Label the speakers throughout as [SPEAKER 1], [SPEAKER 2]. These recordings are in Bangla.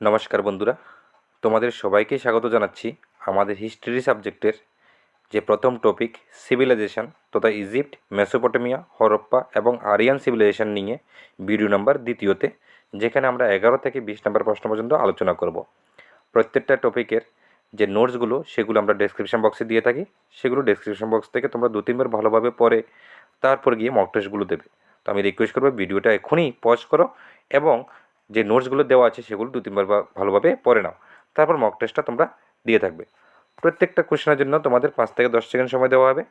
[SPEAKER 1] নমস্কার বন্ধুরা, তোমাদের সবাইকে স্বাগত জানাচ্ছি আমাদের হিস্ট্রি সাবজেক্টের যে প্রথম টপিক সিভিলাইজেশন তথা ইজিপ্ট মেসোপটেমিয়া হরপ্পা এবং আরিয়ান সিভিলাইজেশন নিয়ে ভিডিও নাম্বার দ্বিতীয়তে, যেখানে আমরা এগারো থেকে বিশ নম্বর প্রশ্ন পর্যন্ত আলোচনা করব। প্রত্যেকটা টপিকের যে নোটসগুলো সেগুলো আমরা ডেসক্রিপশন বক্সে দিয়ে থাকি। সেগুলো ডেসক্রিপশন বক্স থেকে তোমরা দু, তিনবার ভালোভাবে পড়ে তারপর গিয়ে মক টেস্টগুলো দেবে। তো আমি রিকোয়েস্ট করব ভিডিওটা এখনই পজ করো এবং যে নোটসগুলো দেওয়া আছে সেগুলো দু তিনবার বা- ভালোভাবে পড়ে নাও। তারপর মক টেস্টটা তোমরা দিয়ে থাকবে। প্রত্যেকটা কোশ্চেনের জন্য তোমাদের পাঁচ থেকে দশ সেকেন্ড সময় দেওয়া হবে।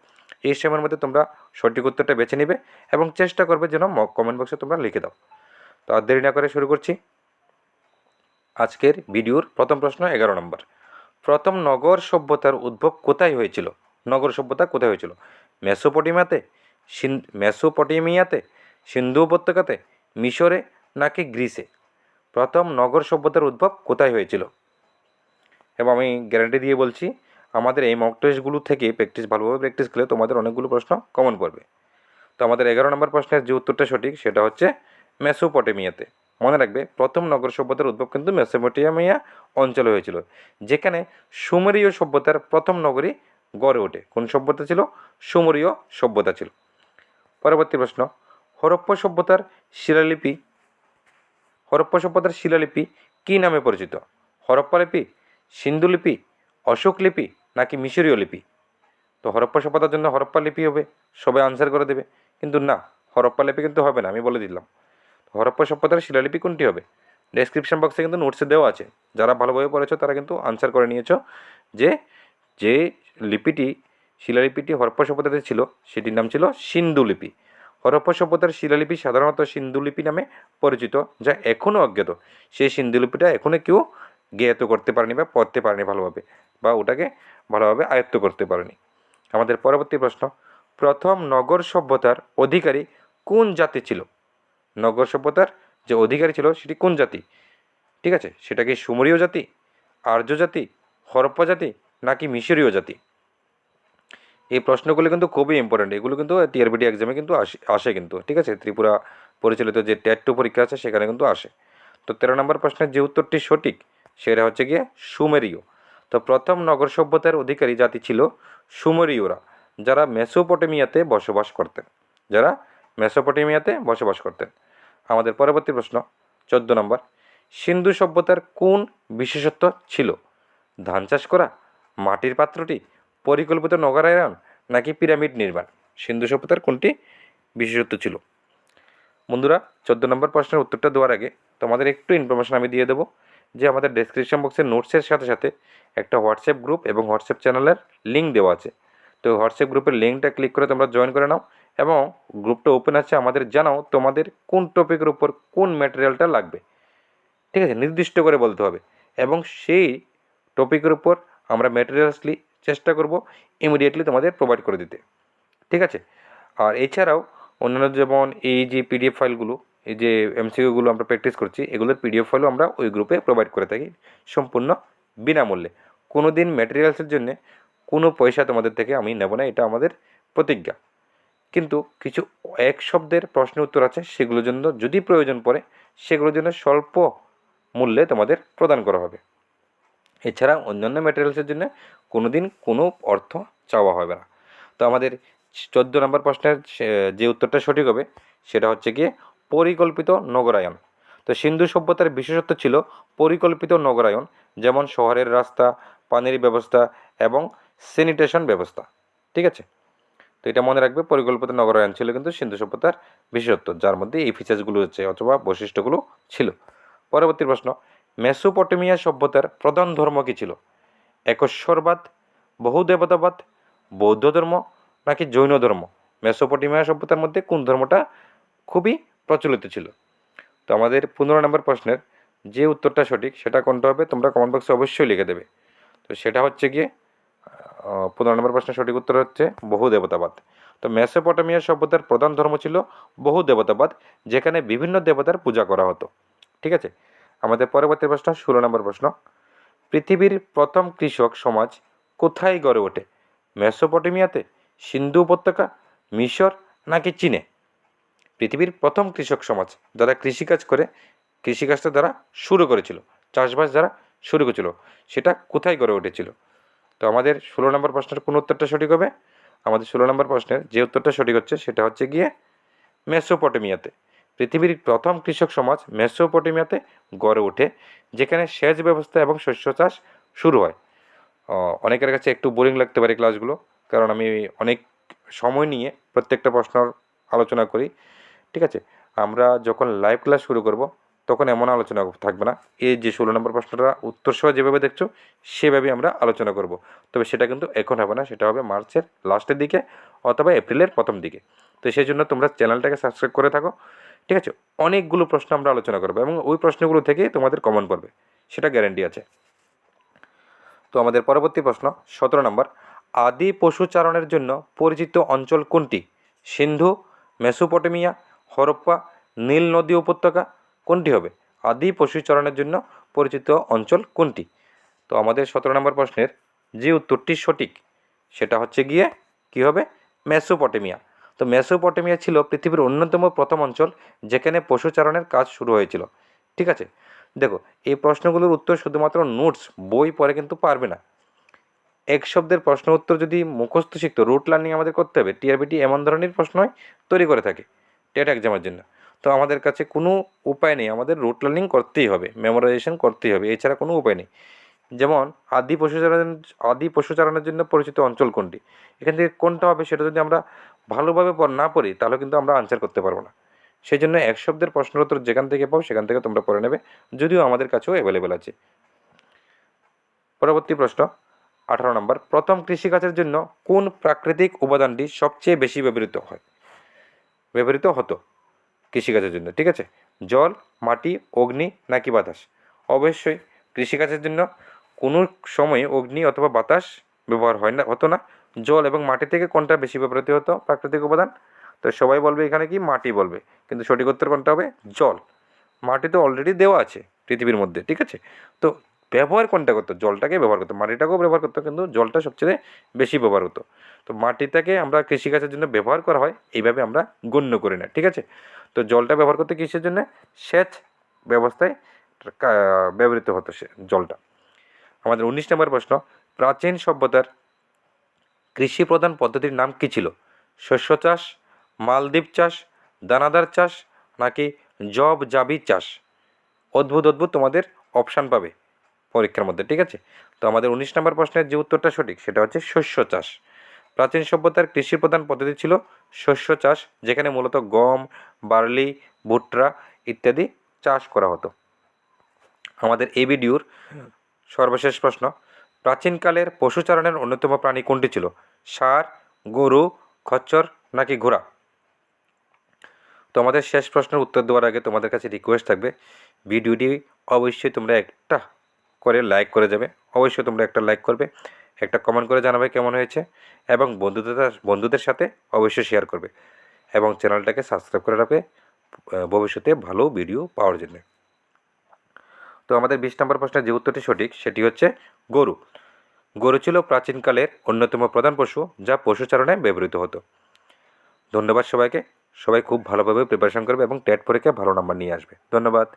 [SPEAKER 1] এই সময়ের মধ্যে তোমরা সঠিক উত্তরটা বেছে নেবে এবং চেষ্টা করবে যেন মক কমেন্ট বক্সে তোমরা লিখে দাও। তো আর দেরি না করে শুরু করছি। আজকের ভিডিওর প্রথম প্রশ্ন এগারো নম্বর। প্রথম নগর সভ্যতার উদ্ভব কোথায় হয়েছিল? নগর সভ্যতা কোথায় হয়েছিল? মেসোপটেমিয়াতে? মেসোপটেমিয়াতে? সিন্ধু উপত্যকাতে? মিশরে? নাকি গ্রিসে? প্রথম নগর সভ্যতার উদ্ভব কোথায় হয়েছিল? এবং আমি গ্যারান্টি দিয়ে বলছি, আমাদের এই মক টেস্টগুলো থেকে প্র্যাকটিস ভালোভাবে প্র্যাকটিস করলে তোমাদের অনেকগুলো প্রশ্ন কমন পড়বে। তো আমাদের এগারো নম্বর প্রশ্নের যে উত্তরটা সঠিক, সেটা হচ্ছে মেসোপটেমিয়াতে। মনে রাখবে, প্রথম নগর সভ্যতার উদ্ভব কিন্তু মেসোপটেমিয়া অঞ্চলে হয়েছিল, যেখানে সুমেরীয় সভ্যতার প্রথম নগরী গড়ে ওঠে। কোন সভ্যতা ছিল? সুমেরীয় সভ্যতা ছিল। পরবর্তী প্রশ্ন, হরপ্প সভ্যতার শিলালিপি হরপ্পা সভ্যতার শিলালিপি কী নামে পরিচিত? হরপ্পা লিপি সিন্ধু লিপি অশোক লিপি নাকি মিশরীয় লিপি? তো হরপ্পা সভ্যতার জন্য হরপ্পা লিপি হবে, সবাই আনসার করে দেবে। কিন্তু না হরপ্পা লিপি কিন্তু হবে না, আমি বলে দিলাম। হরপ্পা সভ্যতার শিলালিপি কোনটি হবে? ডেসক্রিপশন বক্সে কিন্তু নোটসে দেওয়া আছে। যারা ভালোভাবে পড়েছো, তারা কিন্তু আনসার করে নিয়েছো যে যে লিপিটি, শিলালিপিটি হরপ্পা সভ্যতাতে ছিল, সেটির নাম ছিল সিন্ধু লিপি হরপ্পা সভ্যতার শিলালিপি সাধারণত সিন্ধুলিপি নামে পরিচিত, যা এখনও অজ্ঞাত। সেই সিন্ধুলিপিটা এখনও কেউ জ্ঞাত করতে পারেনি বা পড়তে পারেনি ভালোভাবে, বা ওটাকে ভালোভাবে আয়ত্ত করতে পারেনি। আমাদের পরবর্তী প্রশ্ন, প্রথম নগর সভ্যতার অধিকারী কোন জাতি ছিল? নগর সভ্যতার যে অধিকারী ছিল সেটি কোন জাতি? ঠিক আছে, সেটা কি সুমরীয় জাতি, আর্য জাতি, হরপ্পা জাতি, নাকি মিশরীয় জাতি? এই প্রশ্নগুলো কিন্তু খুবই ইম্পর্টেন্ট এগুলো কিন্তু টিআরবিটি এক্সামে কিন্তু আসে আসে কিন্তু, ঠিক আছে? ত্রিপুরা পরিচালিত যে টেট টু পরীক্ষা আছে, সেখানে কিন্তু আসে। তো তেরো নম্বর প্রশ্নের যে উত্তরটি সঠিক, সেটা হচ্ছে গিয়ে সুমেরীয়। তো প্রথম নগর সভ্যতার অধিকারী জাতি ছিল সুমেরীয়রা, যারা মেসোপটেমিয়াতে বসবাস করতেন, যারা মেসোপটেমিয়াতে বসবাস করতেন। আমাদের পরবর্তী প্রশ্ন, চোদ্দ নম্বর, সিন্ধু সভ্যতার কোন বিশেষত্ব ছিল? ধান চাষ করা, মাটির পাত্রটি, পরিকল্পিত নগরায়ন নাকি পিরামিড নির্মাণ? সিন্ধু সভ্যতার কোনটি বিশেষত্ব ছিল? বন্ধুরা, চোদ্দ নম্বর প্রশ্নের উত্তরটা দেওয়ার আগে তোমাদের একটু ইনফরমেশন আমি দিয়ে দেবো যে আমাদের ডেসক্রিপশন বক্সের নোটসের সাথে সাথে একটা হোয়াটসঅ্যাপ গ্রুপ এবং হোয়াটসঅ্যাপ চ্যানেলের লিঙ্ক দেওয়া আছে। তো হোয়াটসঅ্যাপ গ্রুপের লিঙ্কটা ক্লিক করে তোমরা জয়েন করে নাও এবং গ্রুপটা ওপেন আছে, আমাদের জানাও তোমাদের কোন টপিকের উপর কোন ম্যাটেরিয়ালটা লাগবে। ঠিক আছে? নির্দিষ্ট করে বলতে হবে। এবং সেই টপিকের উপর আমরা ম্যাটেরিয়ালসলি চেষ্টা করব ইমিডিয়েটলি তোমাদের প্রোভাইড করে দিতে। ঠিক আছে? আর এছাড়াও অন্যান্য যেমন এই যে পিডিএফ ফাইলগুলো এই যে এমসিকিউগুলো আমরা প্র্যাকটিস করছি, এগুলোর পিডিএফ ফাইলও আমরা ওই গ্রুপে প্রোভাইড করে থাকি সম্পূর্ণ বিনামূল্যে। কোনো দিন ম্যাটেরিয়ালসের জন্য কোনো পয়সা তোমাদের থেকে আমি নেব না, এটা আমাদের প্রতিজ্ঞা। কিন্তু কিছু এক শব্দের প্রশ্নের উত্তর আছে, সেগুলোর জন্য যদি প্রয়োজন পড়ে, সেগুলোর জন্য স্বল্প মূল্যে তোমাদের প্রদান করা হবে। এছাড়া অন্যান্য ম্যাটেরিয়ালসের জন্য কোনো দিন কোনো অর্থ চাওয়া হবে না। তো আমাদের চোদ্দ নম্বর প্রশ্নের যে উত্তরটা সঠিক হবে, সেটা হচ্ছে গিয়ে পরিকল্পিত নগরায়ন। তো সিন্ধু সভ্যতার বিশেষত্ব ছিল পরিকল্পিত নগরায়ন, যেমন শহরের রাস্তা, পানির ব্যবস্থা এবং স্যানিটেশন ব্যবস্থা। ঠিক আছে? তো এটা মনে রাখবে, পরিকল্পিত নগরায়ন ছিল কিন্তু সিন্ধু সভ্যতার বিশেষত্ব, যার মধ্যে এই ফিচার্সগুলো হচ্ছে অথবা বৈশিষ্ট্যগুলো ছিল। পরবর্তী প্রশ্ন মেসোপটেমিয়া সভ্যতার প্রধান ধর্ম কী ছিল? একশ্বরবাদ, বহুদেবতাবাদ বৌদ্ধ ধর্ম নাকি জৈন ধর্ম মেসোপটেমিয়া সভ্যতার মধ্যে কোন ধর্মটা খুবই প্রচলিত ছিল? তো আমাদের পনেরো নম্বর প্রশ্নের যে উত্তরটা সঠিক সেটা কোনটা হবে তোমরা কমেন্ট বক্সে অবশ্যই লিখে দেবে। তো সেটা হচ্ছে গিয়ে পনেরো নম্বর প্রশ্নের সঠিক উত্তর হচ্ছে বহু দেবতাবাদ তো মেসোপটেমিয়া সভ্যতার প্রধান ধর্ম ছিল বহু দেবতাবাদ যেখানে বিভিন্ন দেবতার পূজা করা হতো। ঠিক আছে? আমাদের পরবর্তী প্রশ্ন, ষোলো নম্বর প্রশ্ন। পৃথিবীর প্রথম কৃষক সমাজ কোথায় গড়ে ওঠে? মেসোপটেমিয়াতে, সিন্ধু উপত্যকা, মিশর নাকি চীনে? পৃথিবীর প্রথম কৃষক সমাজ যারা কৃষিকাজ করে, কৃষিকাজটা তারা শুরু করেছিল, চাষবাস যারা শুরু করেছিল, সেটা কোথায় গড়ে উঠেছিল? তো আমাদের ষোলো নম্বর প্রশ্নের কোন উত্তরটা সঠিক হবে? আমাদের ষোলো নম্বর প্রশ্নের যে উত্তরটা সঠিক হচ্ছে, সেটা হচ্ছে গিয়ে মেসোপটেমিয়াতে। পৃথিবীর প্রথম কৃষক সমাজ মেসোপটেমিয়াতে গড়ে ওঠে, যেখানে সেচ ব্যবস্থা এবং শস্য চাষ শুরু হয়। অনেকের কাছে একটু বোরিং লাগতে পারে ক্লাসগুলো কারণ আমি অনেক সময় নিয়ে প্রত্যেকটা প্রশ্ন আলোচনা করি। ঠিক আছে? আমরা যখন লাইভ ক্লাস শুরু করব, তখন এমন আলোচনা থাকবে না। এই যে ষোলো নম্বর প্রশ্নটা, উত্তর সহ যেভাবে দেখছ, সেভাবেই আমরা আলোচনা করব। তবে সেটা কিন্তু এখন হবে না, সেটা হবে মার্চের লাস্টের দিকে, অথবা এপ্রিলের প্রথম দিকে। তো সেই জন্য তোমরা চ্যানেলটাকে সাবস্ক্রাইব করে থাকো। ঠিক আছে? অনেকগুলো প্রশ্ন আমরা আলোচনা করব এবং ওই প্রশ্নগুলো থেকে তোমাদের কমন পড়বে। সেটা গ্যারেন্টি আছে। তো আমাদের পরবর্তী প্রশ্ন, সতেরো নম্বর। আদি পশুচারণের জন্য পরিচিত অঞ্চল কোনটি? সিন্ধু, মেসোপটেমিয়া, হরপ্পা, নীল নদী উপত্যকা, কোনটি হবে? আদি পশুচারণের জন্য পরিচিত অঞ্চল কোনটি? তো আমাদের সতেরো নম্বর প্রশ্নের যে উত্তরটি সঠিক, সেটা হচ্ছে গিয়ে কি হবে? মেসোপটেমিয়া। তো মেসোপটেমিয়া ছিল পৃথিবীর অন্যতম প্রথম অঞ্চল যেখানে পশুচারণের কাজ শুরু হয়েছিল। ঠিক আছে? দেখো, এই প্রশ্নগুলোর উত্তর শুধুমাত্র নোটস, বই পড়ে কিন্তু পারবে না। এক শব্দের প্রশ্ন উত্তর যদি মুখস্থ শিখতো, রুট লার্নিং আমাদের করতে হবে। টিআরবিটি এমন ধরনের প্রশ্নই তৈরি করে থাকে টেট এক্সামের জন্য। তো আমাদের কাছে কোনো উপায় নেই, আমাদের রুট লার্নিং করতেই হবে মেমোরাইজেশন করতেই হবে, এছাড়া কোনো উপায় নেই। যেমন আদি পশুচারণ আদি পশুচারণের জন্য পরিচিত অঞ্চল কোনটি? এখান থেকে কোনটা হবে সেটা যদি আমরা ভালোভাবে না পড়ি, তাহলে কিন্তু আমরা আনসার করতে পারব না। সেই জন্য এক শব্দের প্রশ্নের উত্তর যেখান থেকে পাও, সেখান থেকে তোমরা পড়ে নেবে। যদিও আমাদের কাছেও অ্যাভেলেবেল আছে। পরবর্তী প্রশ্ন, আঠারো নম্বর। প্রথম কৃষিকাজের জন্য কোন প্রাকৃতিক উপাদানটি সবচেয়ে বেশি ব্যবহৃত হয়? ব্যবহৃত হতো কৃষিকাজের জন্য, ঠিক আছে? জল, মাটি, অগ্নি নাকি বাতাস? অবশ্যই কৃষিকাজের জন্য কোনো সময়ে অগ্নি অথবা বাতাস ব্যবহার হয় না, হতো না। জল এবং মাটি থেকে কোনটা বেশি ব্যবহৃত হতো প্রাকৃতিক উপাদান। তো সবাই বলবে এখানে কি মাটি বলবে, কিন্তু সঠিক উত্তর কোনটা হবে? জল। মাটি তো অলরেডি দেওয়া আছে পৃথিবীর মধ্যে, ঠিক আছে? তো ব্যবহার কোনটা করতো? জলটাকে ব্যবহার করতো, মাটিটাকেও ব্যবহার করতো, কিন্তু জলটা সবচেয়ে বেশি ব্যবহার হতো। তো মাটিটাকে আমরা কৃষিকাজের জন্য ব্যবহার করা হয়, এইভাবে আমরা গণ্য করি না, ঠিক আছে? তো জলটা ব্যবহার করতে কৃষির জন্য? সেচ ব্যবস্থায় ব্যবহৃত হতো সে জলটা। আমাদের উনিশ নম্বর প্রশ্ন, প্রাচীন সভ্যতার কৃষি প্রধান পদ্ধতির নাম কী ছিল? শস্য চাষ, মালদ্বীপ চাষ, দানাদার চাষ, নাকি জব জাবি চাষ? অদ্ভুত অদ্ভুত তোমাদের অপশান পাবে পরীক্ষার মধ্যে, ঠিক আছে? তো আমাদের উনিশ নম্বর প্রশ্নের যে উত্তরটা সঠিক, সেটা হচ্ছে শস্য চাষ। প্রাচীন সভ্যতার কৃষি প্রধান পদ্ধতি ছিল শস্য চাষ, যেখানে মূলত গম, বার্লি, ভুট্টা ইত্যাদি চাষ করা হতো। আমাদের এই ভিডিওর সর্বশেষ প্রশ্ন, প্রাচীনকালের পশুচারণের অন্যতম প্রাণী কোনটি ছিল? ষাঁড়, গরু, খচ্চর নাকি ঘোড়া? তোমাদের শেষ প্রশ্নের উত্তর দেওয়ার আগে তোমাদের কাছে রিকোয়েস্ট থাকবে, ভিডিওটি অবশ্যই তোমরা একটা করে লাইক করে যাবে, অবশ্যই তোমরা একটা লাইক করবে, একটা কমেন্ট করে জানাবে কেমন হয়েছে এবং বন্ধুদের বন্ধুদের সাথে অবশ্যই শেয়ার করবে এবং চ্যানেলটাকে সাবস্ক্রাইব করে রাখবে ভবিষ্যতে ভালো ভিডিও পাওয়ার জন্য। তো আমাদের বিশ নম্বর প্রশ্নের যে উত্তরটি সঠিক, সেটি হচ্ছে গরু। গরু ছিল প্রাচীনকালের অন্যতম প্রধান পশু, যা পশুচারণে ব্যবহৃত হতো। ধন্যবাদ সবাইকে। সবাই খুব ভালোভাবে প্রিপারেশন করবে এবং টেট পরীক্ষায় ভালো নম্বর নিয়ে আসবে। ধন্যবাদ।